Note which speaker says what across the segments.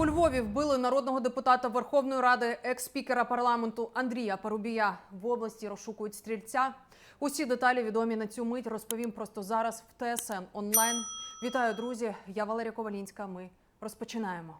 Speaker 1: У Львові вбили народного депутата Верховної Ради, екс-спікера парламенту Андрія Парубія. В області розшукують стрільця. Усі деталі відомі на цю мить. Розповім просто зараз в ТСН онлайн. Вітаю, друзі! Я Валерія Ковалінська. Ми розпочинаємо.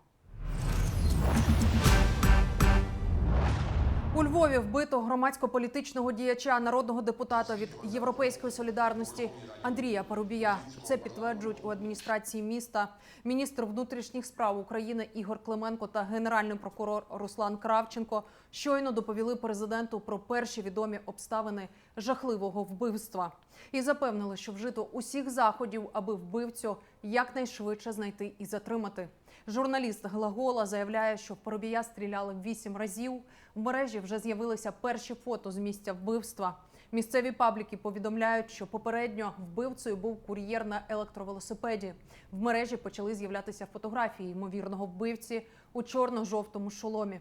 Speaker 1: У Львові вбито громадсько-політичного діяча народного депутата від Європейської солідарності Андрія Парубія. Це підтверджують у адміністрації міста. Міністр внутрішніх справ України Ігор Клименко та генеральний прокурор Руслан Кравченко щойно доповіли президенту про перші відомі обставини жахливого вбивства і запевнили, що вжито усіх заходів, аби вбивцю якнайшвидше знайти і затримати. Журналіст Глагола заявляє, що в Парубія стріляли вісім разів. В мережі вже з'явилися перші фото з місця вбивства. Місцеві пабліки повідомляють, що попередньо вбивцею був кур'єр на електровелосипеді. В мережі почали з'являтися фотографії ймовірного вбивці у чорно-жовтому шоломі.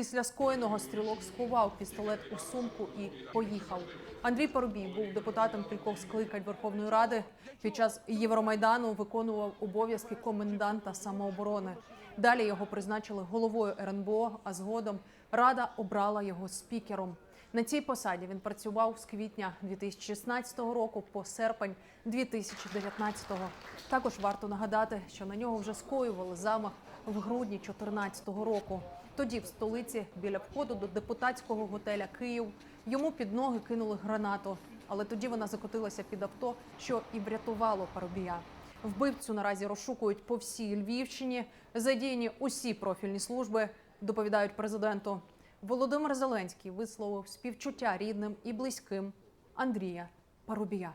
Speaker 1: Після скоєного стрілок сховав пістолет у сумку і поїхав. Андрій Парубій був депутатом кількох скликань Верховної Ради. Під час Євромайдану виконував обов'язки коменданта самооборони. Далі його призначили головою РНБО, а згодом Рада обрала його спікером. На цій посаді він працював з квітня 2016 року по серпень 2019-го. Також варто нагадати, що на нього вже скоювали замах в грудні 2014 року. Тоді в столиці біля входу до депутатського готеля Київ йому під ноги кинули гранату, але тоді вона закотилася під авто, що і врятувало Парубія. Вбивцю наразі розшукують по всій Львівщині. Задіяні усі профільні служби, доповідають президенту. Володимир Зеленський висловив співчуття рідним і близьким Андрія Парубія.